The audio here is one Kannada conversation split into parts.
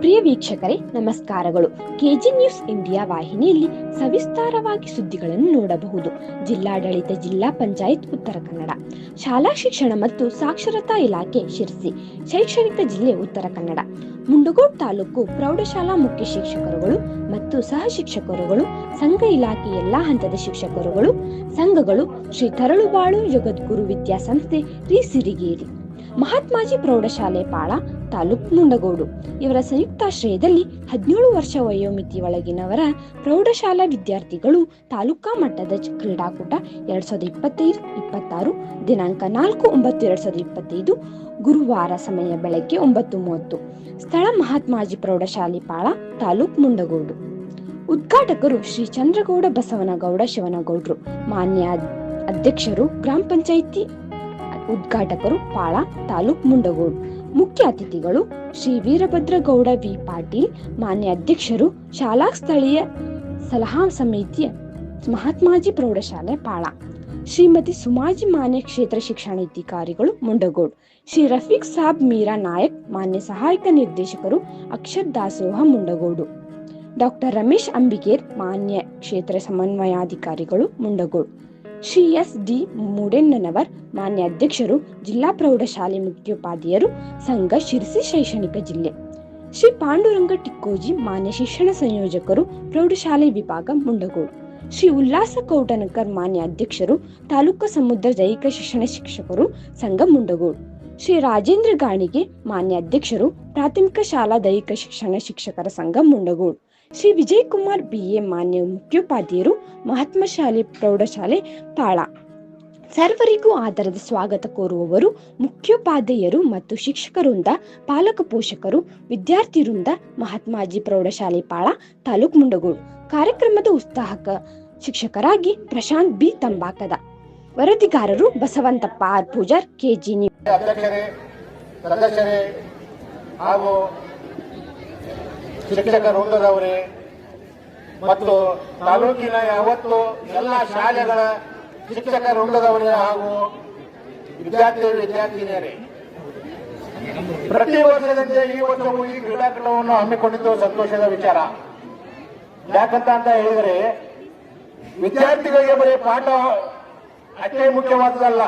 ಪ್ರಿಯ ವೀಕ್ಷಕರೇ, ನಮಸ್ಕಾರಗಳು. ಕೆಜಿ ನ್ಯೂಸ್ ಇಂಡಿಯಾ ವಾಹಿನಿಯಲ್ಲಿ ಸವಿಸ್ತಾರವಾಗಿ ಸುದ್ದಿಗಳನ್ನು ನೋಡಬಹುದು. ಜಿಲ್ಲಾಡಳಿತ ಜಿಲ್ಲಾ ಪಂಚಾಯತ್ ಉತ್ತರ ಕನ್ನಡ. ಶಾಲಾ ಶಿಕ್ಷಣ ಮತ್ತು ಸಾಕ್ಷರತಾ ಇಲಾಖೆ ಶಿರಸಿ, ಶೈಕ್ಷಣಿಕ ಜಿಲ್ಲೆ ಉತ್ತರ ಕನ್ನಡ. ಮುಂಡಗೋಡ್ ತಾಲೂಕು ಪ್ರೌಢಶಾಲಾ ಮುಖ್ಯ ಶಿಕ್ಷಕರುಗಳು ಮತ್ತು ಸಹ ಶಿಕ್ಷಕರುಗಳು, ಸಂಘ ಇಲಾಖೆ ಎಲ್ಲಾ ಹಂತದ ಶಿಕ್ಷಕರುಗಳು, ಸಂಘಗಳು ಶ್ರೀ ತರಳುಬಾಳು ಜಗದ್ಗುರು ವಿದ್ಯಾಸಂಸ್ಥೆ ಶ್ರೀ ಸಿರಿಗೇರಿ. ಮಹಾತ್ಮಾಜಿ ಪ್ರೌಢಶಾಲೆ ಪಾಳ ತಾಲೂಕ್ ಮುಂಡಗೋಡು. ಇವರ ಸಂಯುಕ್ತಾಶ್ರಯದಲ್ಲಿ ಹದಿನೇಳು ವರ್ಷ ವಯೋಮಿತಿ ಒಳಗಿನವರ ಪ್ರೌಢಶಾಲಾ ವಿದ್ಯಾರ್ಥಿಗಳು ತಾಲೂಕಾ ಮಟ್ಟದ ಕ್ರೀಡಾಕೂಟ ಎರಡ್ ಸಾವಿರದ ಇಪ್ಪತ್ತೈದು, ಇಪ್ಪತ್ತಾರು, ದಿನಾಂಕ ನಾಲ್ಕು, ಒಂಬತ್ತು, ಎರಡ್ ಸಾವಿರದ ಇಪ್ಪತ್ತೈದು, ಗುರುವಾರ ಸಮಯ ಬೆಳಗ್ಗೆ ಒಂಬತ್ತು ಮೂವತ್ತು. ಸ್ಥಳ ಮಹಾತ್ಮಾಜಿ ಪ್ರೌಢಶಾಲೆ ಪಾಳ ತಾಲೂಕ್ ಮುಂಡಗೋಡು. ಉದ್ಘಾಟಕರು ಶ್ರೀ ಚಂದ್ರಗೌಡ ಬಸವನಗೌಡ ಶಿವನಗೌಡರು. ಮಾನ್ಯ ಅಧ್ಯಕ್ಷರು ಗ್ರಾಮ ಪಂಚಾಯಿತಿ ಉದ್ಘಾಟಕರು ಪಾಳ ತಾಲೂಕ್ ಮುಂಡಗೋಡ್. ಮುಖ್ಯ ಅತಿಥಿಗಳು ಶ್ರೀ ವೀರಭದ್ರಗೌಡ ವಿ ಪಾಟೀಲ್, ಮಾನ್ಯ ಅಧ್ಯಕ್ಷರು, ಶಾಲಾ ಸ್ಥಳೀಯ ಸಲಹಾ ಸಮಿತಿಯ ಮಹಾತ್ಮಾಜಿ ಪ್ರೌಢಶಾಲೆ ಪಾಳ. ಶ್ರೀಮತಿ ಸುಮಾಜಿ ಮಾನ್ಯ ಕ್ಷೇತ್ರ ಶಿಕ್ಷಣಾಧಿಕಾರಿಗಳು ಮುಂಡಗೋಡ್. ಶ್ರೀ ರಫೀಕ್ ಸಾಬ್ ಮೀರಾ ನಾಯಕ್, ಮಾನ್ಯ ಸಹಾಯಕ ನಿರ್ದೇಶಕರು ಅಕ್ಷರ್ ದಾಸೋಹ ಮುಂಡಗೋಡು. ಡಾಕ್ಟರ್ ರಮೇಶ್ ಅಂಬಿಗೇರ್, ಮಾನ್ಯ ಕ್ಷೇತ್ರ ಸಮನ್ವಯಾಧಿಕಾರಿಗಳು ಮುಂಡಗೋಡ್. ಶ್ರೀ ಎಸ್ ಡಿ ಮೂಡೆಣ್ಣನವರ್ ಮಾನ್ಯ ಅಧ್ಯಕ್ಷರು, ಜಿಲ್ಲಾ ಪ್ರೌಢಶಾಲೆ ಮುಖ್ಯೋಪಾಧ್ಯಾಯರು, ಸಂಘ ಶಿರಸಿ ಶೈಕ್ಷಣಿಕ ಜಿಲ್ಲೆ. ಶ್ರೀ ಪಾಂಡುರಂಗ ಟಿಕ್ಕೋಜಿ, ಮಾನ್ಯ ಶಿಕ್ಷಣ ಸಂಯೋಜಕರು, ಪ್ರೌಢಶಾಲೆ ವಿಭಾಗ ಮುಂಡಗೋಡು ಶ್ರೀ ಉಲ್ಲಾಸ ಕೌಟನಕರ್, ಮಾನ್ಯ ಅಧ್ಯಕ್ಷರು, ತಾಲೂಕು ಸಮುದ್ರ ದೈಹಿಕ ಶಿಕ್ಷಣ ಶಿಕ್ಷಕರು, ಸಂಘ ಮುಂಡಗೋಡು ಶ್ರೀ ರಾಜೇಂದ್ರ ಗಾಣಿಗೆ, ಮಾನ್ಯ ಅಧ್ಯಕ್ಷರು, ಪ್ರಾಥಮಿಕ ಶಾಲಾ ದೈಹಿಕ ಶಿಕ್ಷಣ ಶಿಕ್ಷಕರ ಸಂಘ ಮುಂಡಗೋಡು ಶ್ರೀ ವಿಜಯ್ ಕುಮಾರ್ ಬಿಎ ಮಾನ್ಯ ಮುಖ್ಯೋಪಾಧ್ಯಾಯರು, ಮಹಾತ್ಮ ಶಾಲೆ, ಪ್ರೌಢಶಾಲೆ, ಪಾಳ. ಸರ್ವರಿಗೂ ಆಧಾರದ ಸ್ವಾಗತ ಕೋರುವವರು ಮುಖ್ಯೋಪಾಧ್ಯಾಯರು ಮತ್ತು ಶಿಕ್ಷಕರುಂದ, ಪಾಲಕ ಪೋಷಕರು ವಿದ್ಯಾರ್ಥಿ ವೃಂದ ಮಹಾತ್ಮಾಜಿ ಪ್ರೌಢಶಾಲೆ, ಪಾಳ, ತಾಲೂಕ್ ಮುಂಡಗೋಡು ಕಾರ್ಯಕ್ರಮದ ಉತ್ಸಾಹಕ ಶಿಕ್ಷಕರಾಗಿ ಪ್ರಶಾಂತ್ ಬಿ ತಂಬಾಕದ. ವರದಿಗಾರರು ಬಸವಂತಪ್ಪ ಆರ್ ಪೂಜಾರ್ ಕೆಜಿ ಹಾಗೂ ಶಿಕ್ಷಕ ವೃಂದದವರೇ ಮತ್ತು ತಾಲೂಕಿನ ಯಾವತ್ತು ಎಲ್ಲ ಶಾಲೆಗಳ ಶಿಕ್ಷಕ ವೃಂದದವರೇ ಹಾಗೂ ವಿದ್ಯಾರ್ಥಿ ವಿದ್ಯಾರ್ಥಿನಿಯರೇ. ಪ್ರತಿ ವರ್ಷದಂತೆ ಈ ವರ್ಷವೂ ಈ ಕ್ರೀಡಾಕೂಟವನ್ನು ಹಮ್ಮಿಕೊಂಡಿದ್ದು ಸಂತೋಷದ ವಿಚಾರ. ಯಾಕಂತ ಅಂತ ಹೇಳಿದರೆ, ವಿದ್ಯಾರ್ಥಿಗಳಿಗೆ ಬರೀ ಪಾಠ ಅಷ್ಟೇ ಮುಖ್ಯವಾದದಲ್ಲ.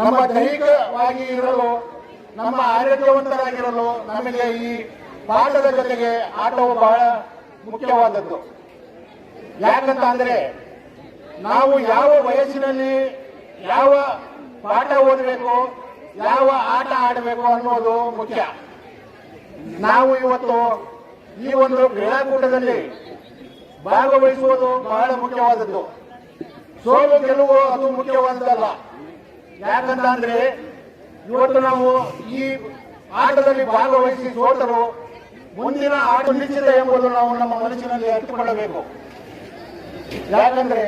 ನಮ್ಮ ದೈಹಿಕವಾಗಿ ಇರಲು, ನಮ್ಮ ಆರೋಗ್ಯವಂತರಾಗಿರಲು ನಮಗೆ ಈ ಪಾಠದ ಜೊತೆಗೆ ಆಟವು ಬಹಳ ಮುಖ್ಯವಾದದ್ದು. ಯಾಕಂತ ಅಂದ್ರೆ ನಾವು ಯಾವ ವಯಸ್ಸಿನಲ್ಲಿ ಯಾವ ಪಾಠ ಓದಬೇಕು, ಯಾವ ಆಟ ಆಡಬೇಕು ಅನ್ನೋದು ಮುಖ್ಯ. ನಾವು ಇವತ್ತು ಈ ಒಂದು ಕ್ರೀಡಾಕೂಟದಲ್ಲಿ ಭಾಗವಹಿಸುವುದು ಬಹಳ ಮುಖ್ಯವಾದದ್ದು. ಸೋಲು ಗೆಲುವು ಅದು ಮುಖ್ಯವಾದದ್ದಲ್ಲ. ಯಾಕಂತ ಅಂದ್ರೆ ಇವತ್ತು ನಾವು ಈ ಆಟದಲ್ಲಿ ಭಾಗವಹಿಸಿ ಸೋತರು ಮುಂದಿನ ಆಟ ನಿಶ್ಚಿತ ಎಂಬುದು ನಾವು ನಮ್ಮ ಮನಸ್ಸಿನಲ್ಲಿ ಅರಿತುಕೊಳ್ಳಬೇಕು. ಯಾಕಂದ್ರೆ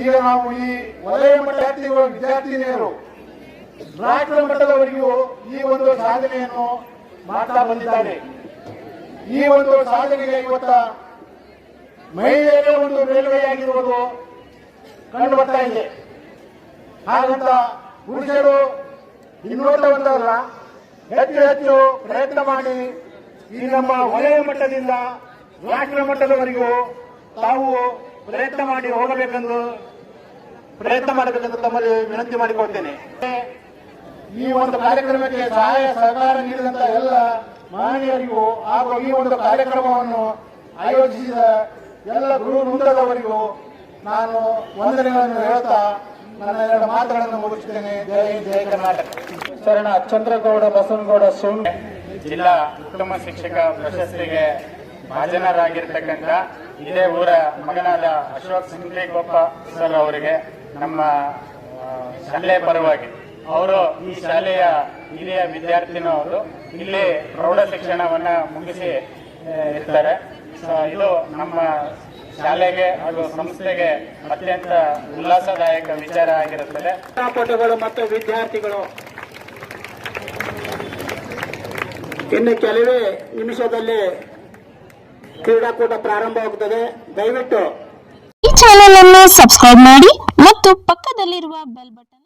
ಈಗ ನಾವು ಈ ವಲಯ ಮಟ್ಟಿರುವ ವಿದ್ಯಾರ್ಥಿನಿಯರು, ರಾಷ್ಟ್ರ ಮಟ್ಟದವರೆಗೂ ಈ ಒಂದು ಸಾಧನೆಯನ್ನು ಮಾಡ್ತಾ ಬಂದಿದ್ದಾರೆ. ಈ ಒಂದು ಸಾಧನೆಗೆ ಇವತ್ತ ಮಹಿಳೆಯರೇ ಒಂದು ಮೇಲುಗೈ ಆಗಿರುವುದು ಕಂಡು ಬರ್ತಾ ಇದೆ. ಹಾಗಂತ ಪುರುಷರು ಹಿನ್ನೋಟವಲ್ಲ ಹೆಚ್ಚು ಹೆಚ್ಚು ಪ್ರಯತ್ನ ಮಾಡಿ ಈ ನಮ್ಮ ವಲಯ ಮಟ್ಟದಿಂದ ರಾಷ್ಟ್ರ ಮಟ್ಟದವರೆಗೂ ತಾವು ಪ್ರಯತ್ನ ಮಾಡಿ ಹೋಗಬೇಕೆಂದು ಪ್ರಯತ್ನ ಮಾಡಬೇಕೆಂದು ತಮ್ಮಲ್ಲಿ ವಿನಂತಿ ಮಾಡಿಕೊಳ್ತೇನೆ. ಈ ಒಂದು ಕಾರ್ಯಕ್ರಮಕ್ಕೆ ಸಹಾಯ ಸಹಕಾರ ನೀಡಿದಂತ ಎಲ್ಲ ಮಹನೀಯರಿಗೂ ಹಾಗೂ ಈ ಒಂದು ಕಾರ್ಯಕ್ರಮವನ್ನು ಆಯೋಜಿಸಿದ ಎಲ್ಲ ಗುರು ವೃಂದದವರಿಗೂ ನಾನು ವಂದನೆಗಳನ್ನು ಹೇಳ್ತಾ ನನ್ನ ಎರಡು ಮಾತುಗಳನ್ನು ಮುಗಿಸುತ್ತೇನೆ. ಜೈ ಜಯ ಕರ್ನಾಟಕ. ಶರಣ ಚಂದ್ರಗೌಡ, ಬಸವನಗೌಡ ಶಿವಣ್ಣ ಜಿಲ್ಲಾ ಉತ್ತಮ ಶಿಕ್ಷಕ ಪ್ರಶಸ್ತಿಗೆ ಭಾಜನರಾಗಿರ್ತಕ್ಕಂಥ ಇದೇ ಊರ ಮಗನಾದ ಅಶೋಕ್ ಸಿಂಗ್ಲಿಗೊಪ್ಪ ಸರ್ ಅವರಿಗೆ ನಮ್ಮ ಶಾಲೆ ಪರವಾಗಿ. ಅವರು ಈ ಶಾಲೆಯ ಹಿರಿಯ ವಿದ್ಯಾರ್ಥಿನೂ ಅವರು ಇಲ್ಲಿ ಪ್ರೌಢ ಶಿಕ್ಷಣವನ್ನ ಮುಗಿಸಿ ಇರ್ತಾರೆ. ಸೊ ಇದು ನಮ್ಮ ಶಾಲೆಗೆ ಹಾಗೂ ಸಂಸ್ಥೆಗೆ ಅತ್ಯಂತ ಉಲ್ಲಾಸದಾಯಕ ವಿಚಾರ ಆಗಿರುತ್ತದೆ. ಮತ್ತು ವಿದ್ಯಾರ್ಥಿಗಳು ಇನ್ನು ಕೆಲವೇ ನಿಮಿಷದಲ್ಲಿ ಕ್ರೀಡಾಕೂಟ ಪ್ರಾರಂಭವಾಗುತ್ತದೆ. ದಯವಿಟ್ಟು ಈ ಚಾನೆಲ್ ಅನ್ನು ಸಬ್ಸ್ಕ್ರೈಬ್ ಮಾಡಿ ಮತ್ತು ಪಕ್ಕದಲ್ಲಿರುವ ಬೆಲ್ ಬಟನ್